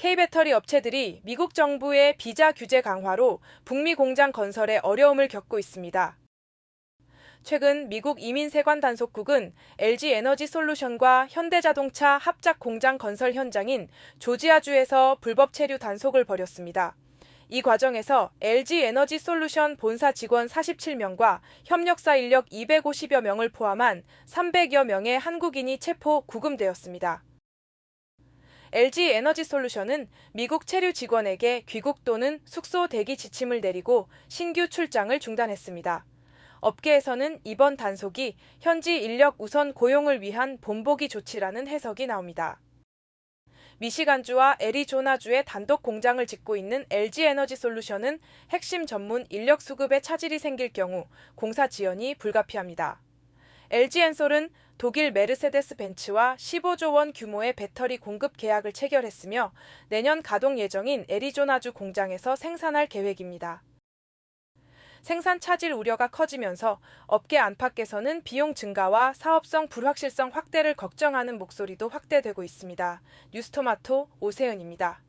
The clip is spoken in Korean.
K배터리 업체들이 미국 정부의 비자 규제 강화로 북미 공장 건설에 어려움을 겪고 있습니다. 최근 미국 이민세관 단속국은 LG 에너지 솔루션과 현대자동차 합작 공장 건설 현장인 조지아주에서 불법 체류 단속을 벌였습니다. 이 과정에서 LG 에너지 솔루션 본사 직원 47명과 협력사 인력 250여 명을 포함한 300여 명의 한국인이 체포 구금되었습니다. LG 에너지 솔루션은 미국 체류 직원에게 귀국 또는 숙소 대기 지침을 내리고 신규 출장을 중단했습니다. 업계에서는 이번 단속이 현지 인력 우선 고용을 위한 본보기 조치라는 해석이 나옵니다. 미시간주와 애리조나주에 단독 공장을 짓고 있는 LG 에너지 솔루션은 핵심 전문 인력 수급에 차질이 생길 경우 공사 지연이 불가피합니다. LG 엔솔은 독일 메르세데스 벤츠와 15조 원 규모의 배터리 공급 계약을 체결했으며 내년 가동 예정인 애리조나주 공장에서 생산할 계획입니다. 생산 차질 우려가 커지면서 업계 안팎에서는 비용 증가와 사업성 불확실성 확대를 걱정하는 목소리도 확대되고 있습니다. 뉴스토마토 오세은입니다.